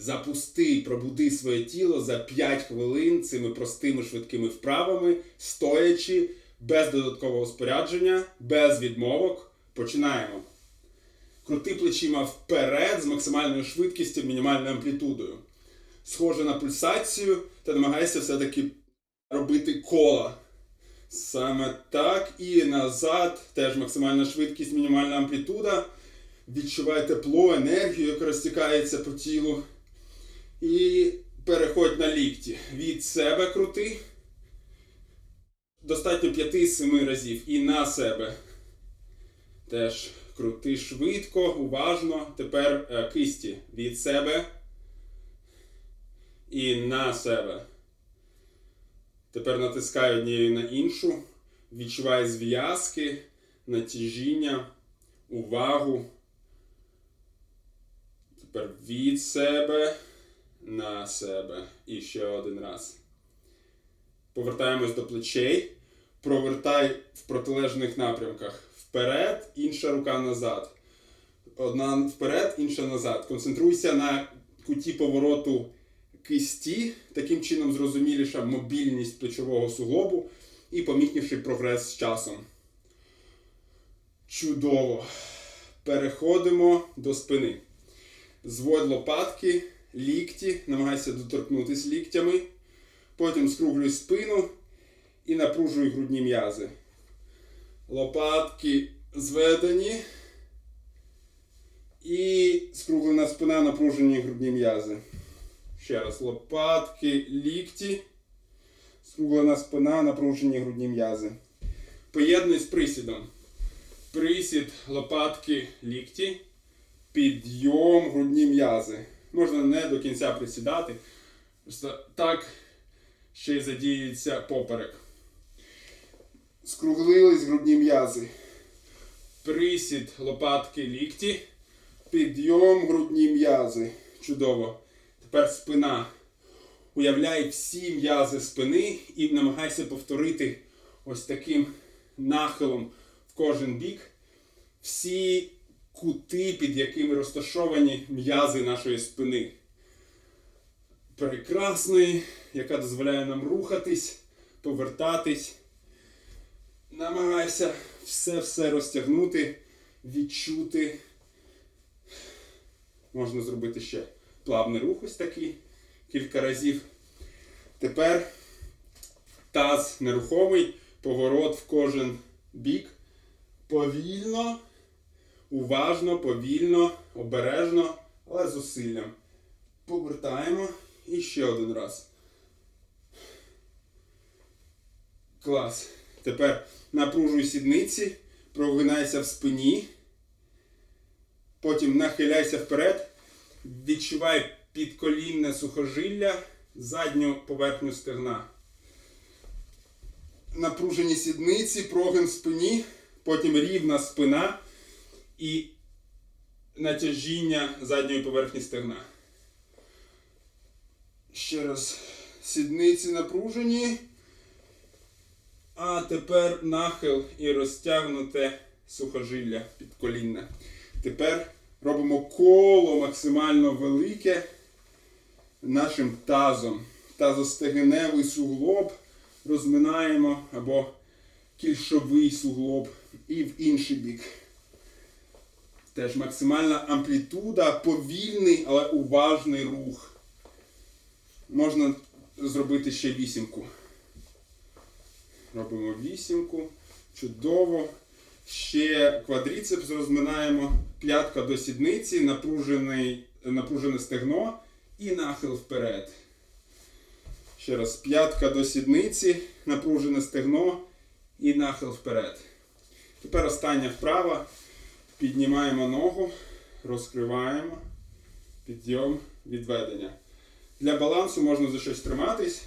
Запусти, пробуди своє тіло за 5 хвилин цими простими швидкими вправами, стоячи, без додаткового спорядження, без відмовок. Починаємо. Крути плечима вперед з максимальною швидкістю, мінімальною амплітудою. Схоже на пульсацію, та намагайся все-таки робити кола. Саме так. І назад. Теж максимальна швидкість, мінімальна амплітуда. Відчувай тепло, енергію, яка розтікається по тілу. І переходь на лікті. Від себе крути. Достатньо 5-7 разів. І на себе. Теж крути швидко, уважно. Тепер е, кисті від себе. І на себе. Тепер натискай однією на іншу. Відчувай зв'язки, натяжіння, увагу. Тепер від себе на себе. І ще один раз. Повертаємось до плечей. Провертай в протилежних напрямках. Вперед, інша рука назад. Одна вперед, інша назад. Концентруйся на куті повороту кисті, таким чином зрозуміліша мобільність плечового суглобу і помітніший прогрес з часом. Чудово. Переходимо до спини. Зводь лопатки, лікті, намагайся доторкнутися ліктями. Потім скруглюй спину і напружуй грудні м'язи. Лопатки зведені. І скруглена спина, напружені грудні м'язи. Ще раз. Лопатки, лікті. Скруглена спина, напружені грудні м'язи. Поєднуй з присідом. Присід, лопатки, лікті. Підйом, грудні м'язи. Можна не до кінця присідати. Просто так ще й задіюється поперек. Скруглились грудні м'язи. Присід, лопатки, лікті. Підйом, грудні м'язи. Чудово. Тепер спина. Уявляй всі м'язи спини і намагайся повторити ось таким нахилом в кожен бік. Всі кути, під якими розташовані м'язи нашої спини. Прекрасної, яка дозволяє нам рухатись, повертатись. Намагайся все-все розтягнути, відчути. Можна зробити ще плавний рух ось такий кілька разів. Тепер таз нерухомий, поворот в кожен бік. Повільно, уважно, повільно, обережно, але з зусиллям. Повертаємо і ще один раз. Клас. Тепер напружуй сідниці, прогинайся в спині. Потім нахиляйся вперед. Відчувай підколінне сухожилля, задню поверхню стегна. Напружені сідниці, прогин в спині, потім рівна спина і натяжіння задньої поверхні стегна. Ще раз. Сідниці напружені. А тепер нахил і розтягнуте сухожилля підколінне. Тепер робимо коло максимально велике нашим тазом. Тазостегеневий суглоб розминаємо або кільшовий суглоб і в інший бік. Теж максимальна амплітуда, повільний, але уважний рух. Можна зробити ще вісімку. Робимо вісімку. Чудово. Ще квадріцепс розминаємо. П'ятка до сідниці, напружений, напружене стегно і нахил вперед. Ще раз, п'ятка до сідниці, напружене стегно і нахил вперед. Тепер остання вправа. Піднімаємо ногу, розкриваємо, підйом, відведення. Для балансу можна за щось триматись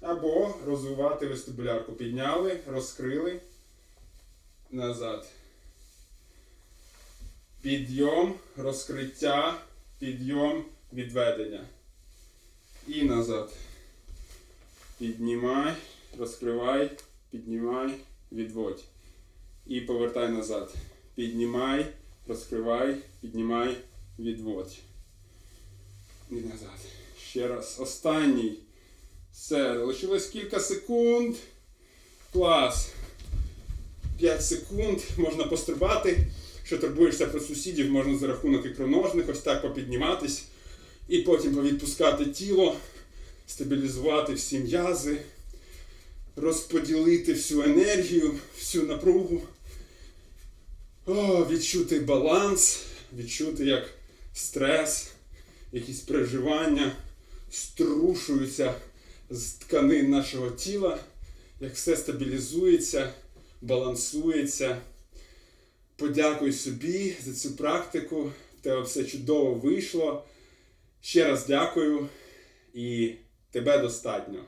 або розвивати вестибулярку. Підняли, розкрили, назад. Підйом, розкриття, підйом, відведення. І назад. Піднімай, розкривай, піднімай, відводь. І повертай назад. Піднімай, розкривай, піднімай, відводь. І назад. Ще раз. Останній. Все, лишилось кілька секунд. Клас. 5 секунд. Можна пострибати. Що турбуєшся про сусідів, можна за рахунок ікроножних ось так попідніматись. І потім повідпускати тіло, стабілізувати всі м'язи, розподілити всю енергію, всю напругу. О, відчути баланс, відчути, як стрес, якісь переживання струшуються з тканин нашого тіла, як все стабілізується, балансується. Подякуй собі за цю практику. В тебе все чудово вийшло. Ще раз дякую і тебе достатньо.